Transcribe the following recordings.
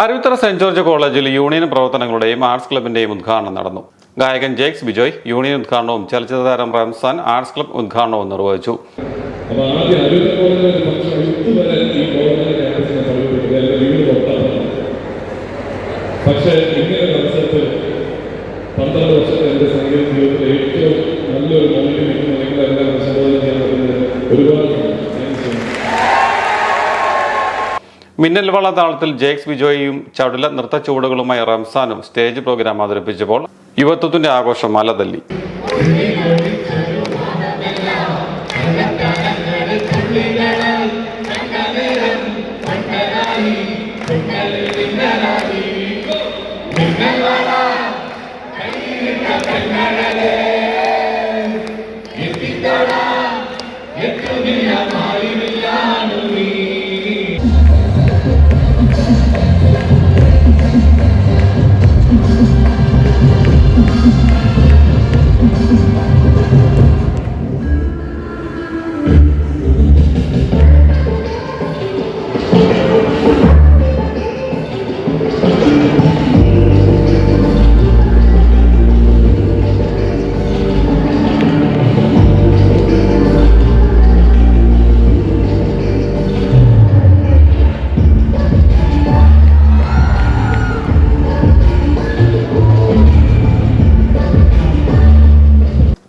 Aruvithura saint George കോളേജിൽ union പ്രവർത്തനങ്ങളുടെയും arts ക്ലബിന്റെയും ഉദ്ഘാടനം നടന്നു. ഗായകൻ ജേക്സ് ബിജോയ് യൂണിയൻ ഉദ്ഘാടനവും ചലച്ചിത്ര താരം റംസാൻ ആർട്സ് ക്ലബ് ഉദ്ഘാടനവും നിർവഹിച്ചു. പക്ഷേ ഇങ്ങനെ അവസരത്തിൽ പന്ത്രണ്ട് വർഷത്തെ എന്റെ സംഗീത മിന്നൽ വള താളത്തിൽ ജേക്സ് ബിജോയും ചടുല നൃത്ത ചുവടുകളുമായി റംസാനും സ്റ്റേജ് പ്രോഗ്രാം അവതരിപ്പിച്ചപ്പോൾ യുവത്വത്തിന്റെ ആഘോഷം അലതല്ലി.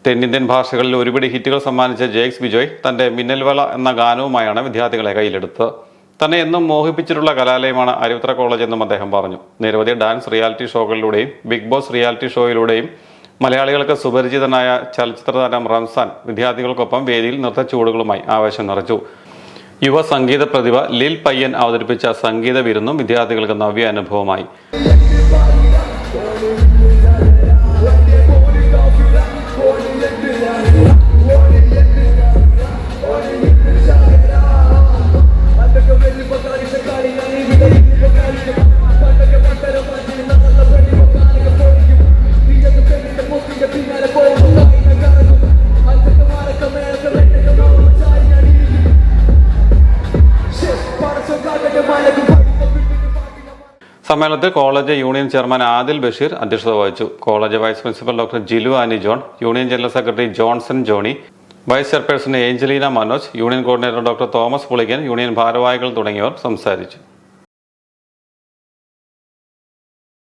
തെന്നിന്ത്യൻ ഭാഷകളിൽ ഒരുപിടി ഹിറ്റുകൾ സമ്മാനിച്ച ജേക്സ് ബിജോയ് തന്റെ മിന്നൽവള എന്ന ഗാനവുമായാണ് വിദ്യാർത്ഥികളെ കയ്യിലെടുത്തത്. തന്നെ എന്നും മോഹിപ്പിച്ചിട്ടുള്ള കലാലയമാണ് അരുവിത്ര കോളേജ് എന്നും അദ്ദേഹം പറഞ്ഞു. നിരവധി ഡാൻസ് റിയാലിറ്റി ഷോകളിലൂടെയും ബിഗ് ബോസ് റിയാലിറ്റി ഷോയിലൂടെയും മലയാളികൾക്ക് സുപരിചിതനായ ചലച്ചിത്ര താരം റംസാൻ വിദ്യാർത്ഥികൾക്കൊപ്പം വേദിയിൽ നൃത്തച്ചുവടുകളുമായി ആവേശം നിറച്ചു. യുവ സംഗീത പ്രതിഭ ലിൽ പയ്യൻ അവതരിപ്പിച്ച സംഗീത വിരുന്നും വിദ്യാർത്ഥികൾക്ക് നവ്യ അനുഭവമായി സമ്മേളനത്തിൽ college union chairman Adil Basheer അധ്യക്ഷത വഹിച്ചു. College vice principal doctor Jilu Annie John union general secretary Johnson Johny vice chairperson Angelina Manoj union coordinator doctor Thomas Pulickan union ഭാരവാഹികൾ തുടങ്ങിയവർ സംസാരിച്ചു.